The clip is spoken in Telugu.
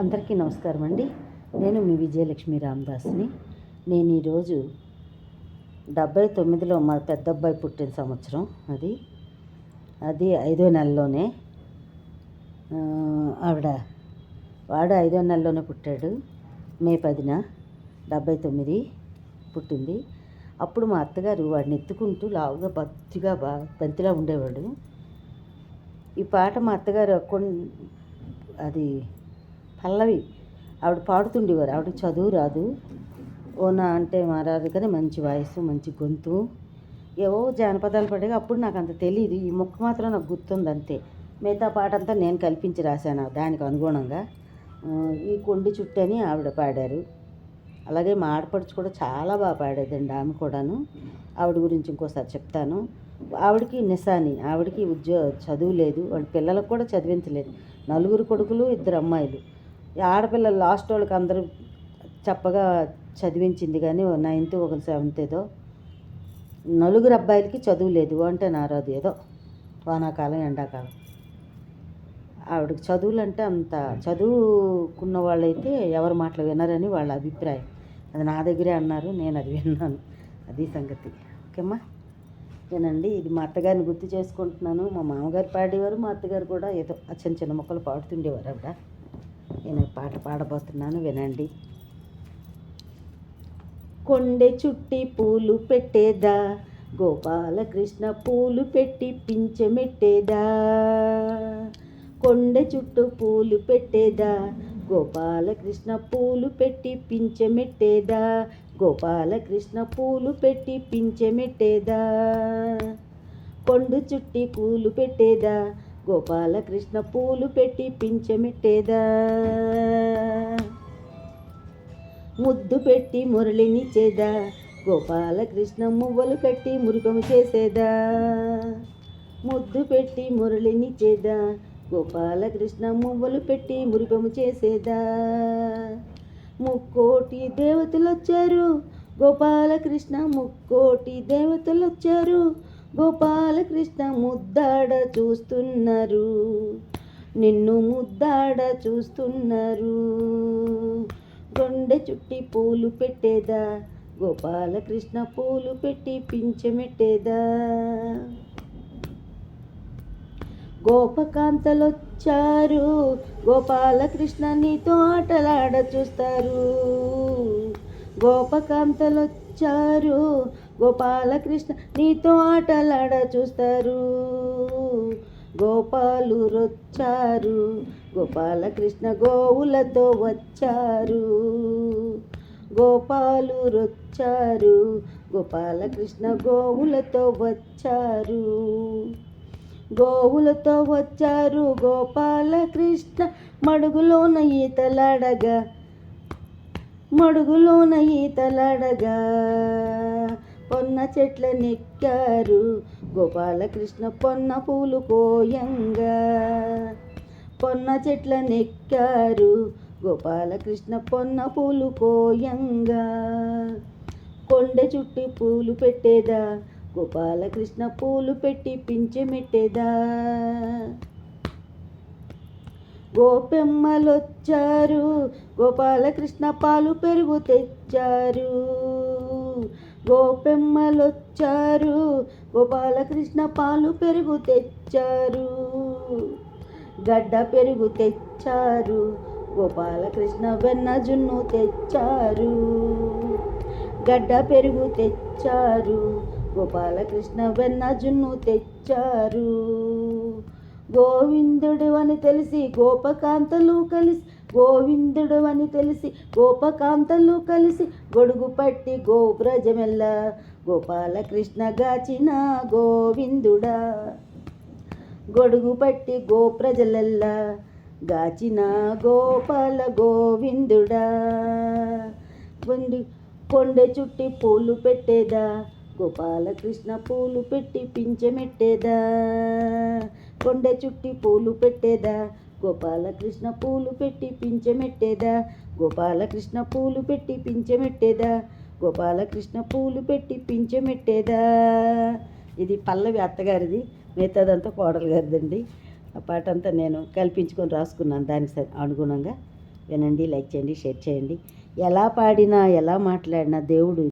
అందరికీ నమస్కారం అండి. నేను మీ విజయలక్ష్మి రామదాస్ని. నేను ఈరోజు డెబ్బై తొమ్మిదిలో మా పెద్ద అబ్బాయి పుట్టిన సంవత్సరం అది. అది ఐదో నెలలోనే ఆవిడ వాడు ఐదో నెలలోనే పుట్టాడు. మే పదిన డెబ్బై తొమ్మిది పుట్టింది. అప్పుడు మా అత్తగారు వాడిని ఎత్తుకుంటూ లావుగా బతిగా బాగా బంతిలా ఉండేవాడు. ఈ పాట మా అత్తగారు కొన్ అది పల్లవి. ఆవిడ పాడుతుండేవారు. ఆవిడ చదువు రాదు. ఓనా అంటే మారాదు కానీ మంచి వాయిస్ మంచి గొంతు. ఏవో జానపదాలు పడేవి అప్పుడు నాకు అంత తెలియదు ఈ ముక్క మాత్రం నాకు గుర్తుంది అంతే. మిగతా పాట అంతా నేను కల్పించి రాశాను దానికి అనుగుణంగా. ఈ కొండి చుట్టని ఆవిడ పాడారు. అలాగే మా ఆడపడుచు కూడా చాలా బాగా పాడేదండి ఆమె కూడాను. ఆవిడ గురించి ఇంకోసారి చెప్తాను. ఆవిడకి నిశాని ఆవిడకి ఉద్యోగ చదువు లేదు. వాళ్ళ పిల్లలకు కూడా చదివించలేదు. నలుగురు కొడుకులు ఇద్దరు అమ్మాయిలు. ఆడపిల్లలు లాస్ట్ వాళ్ళకి అందరూ చెప్పగా చదివించింది కానీ నైన్త్ ఒక సెవెంత్ ఏదో. నలుగురు అబ్బాయిలకి చదువు లేదు అంటే నారాదు ఏదో. వానాకాలం ఎండాకాలం. ఆవిడకి చదువులు అంటే అంత చదువుకున్న వాళ్ళైతే ఎవరి మాటలు వినరని వాళ్ళ అభిప్రాయం. అది నా దగ్గరే అన్నారు నేను అది విన్నాను. అది సంగతి. ఓకేమ్మా? ఏనండి ఇది మా అత్తగారిని గుర్తు చేసుకుంటున్నాను. మా మామగారు పాడేవారు మా అత్తగారు కూడా ఏదో చిన్న చిన్న మొక్కలు పాడుతుండేవారు ఆవిడ. నేను పాట పాడబోతున్నాను వినండి. కొండె చుట్టి పూలు పెట్టేదా? గోపాలకృష్ణ పూలు పెట్టి పించెమెట్టేదా? కొండ చుట్టూ పూలు పెట్టేదా? గోపాలకృష్ణ పూలు పెట్టి పించెమెట్టేదా? గోపాలకృష్ణ పూలు పెట్టి పించెమెట్టేదా? కొండు చుట్టి పూలు పెట్టేదా? గోపాలకృష్ణ పూలు పెట్టి పించమిట్టేదా? ముద్దు పెట్టి మురళినిచ్చేదా గోపాలకృష్ణ మువ్వలు పెట్టి మురికము చేసేదా? ముద్దు పెట్టి మురళినిచ్చేదా గోపాలకృష్ణ మువ్వలు పెట్టి మురికము చేసేదా? ముక్కోటి దేవతలు వచ్చారు గోపాలకృష్ణ ముక్కోటి దేవతలు వచ్చారు గోపాలకృష్ణ ముద్దాడ చూస్తున్నారు. నిన్ను ముద్దాడ చూస్తున్నారు. గొండె చుట్టి పూలు పెట్టేదా? గోపాలకృష్ణ పూలు పెట్టి పించమెట్టేదా? గోపకాంతలొచ్చారు. గోపాలకృష్ణ నీతో ఆటలాడ చూస్తారు గోపకాంతలొచ్చారు. గోపాలకృష్ణ నీతో ఆటలాడ చూస్తారు. గోపాలు రొచ్చారు గోపాలకృష్ణ గోవులతో వచ్చారు. గోపాలు రొచ్చారు గోపాలకృష్ణ గోవులతో వచ్చారు. గోవులతో వచ్చారు గోపాలకృష్ణ మడుగులోన ఈతలాడగా మడుగులోన ఈతలాడగా. పొన్న చెట్ల నెక్కారు. గోపాలకృష్ణ పొన్న పూలు కోయంగా. పొన్న చెట్ల నెక్కారు. గోపాలకృష్ణ పొన్న పూలు కోయంగా. కొండ చుట్టి పూలు పెట్టేదా. గోపాలకృష్ణ పూలు పెట్టి పించెమెట్టేదా గోపెమ్మలొచ్చారు గోపాలకృష్ణ పాలు పెరుగు తెచ్చారు. గోపెమ్మలొచ్చారు గోపాలకృష్ణ పాలు పెరుగు తెచ్చారు. గడ్డ పెరుగు తెచ్చారు. గోపాలకృష్ణ వెన్న జున్ను తెచ్చారు. గడ్డ పెరుగు తెచ్చారు. గోపాలకృష్ణ వెన్న జున్ను తెచ్చారు. గోవిందుడు అని తెలిసి గోపకాంతలు కలిసి గోవిందుడు అని తెలిసి గోపకాంతలు కలిసి గొడుగు పట్టి గోబ్రజమెల్ల గోపాలకృష్ణ గాచిన గోవిందుడా. గొడుగు పట్టి గోప్రజలల్లా. గాచిన గోపాల గోవిందుడా. కొండి కొండె చుట్టి పూలు పెట్టేదా. గోపాలకృష్ణ పూలు పెట్టి పించెమెట్టేదా కొండె చుట్టి పూలు పెట్టేదా. గోపాలకృష్ణ పూలు పెట్టి పించెమెట్టేదా గోపాలకృష్ణ పూలు పెట్టి పించెమెట్టేదా గోపాలకృష్ణ పూలు పెట్టి పించెమెట్టేదా ఇది పల్లవి అత్తగారిది మిగతాదంతా కోడలు గారిదండి. ఆ పాట అంతా నేను కల్పించుకొని రాసుకున్నాను దానికి స- అనుగుణంగా. వినండి లైక్ చేయండి షేర్ చేయండి. ఎలా పాడినా ఎలా మాట్లాడినా దేవుడు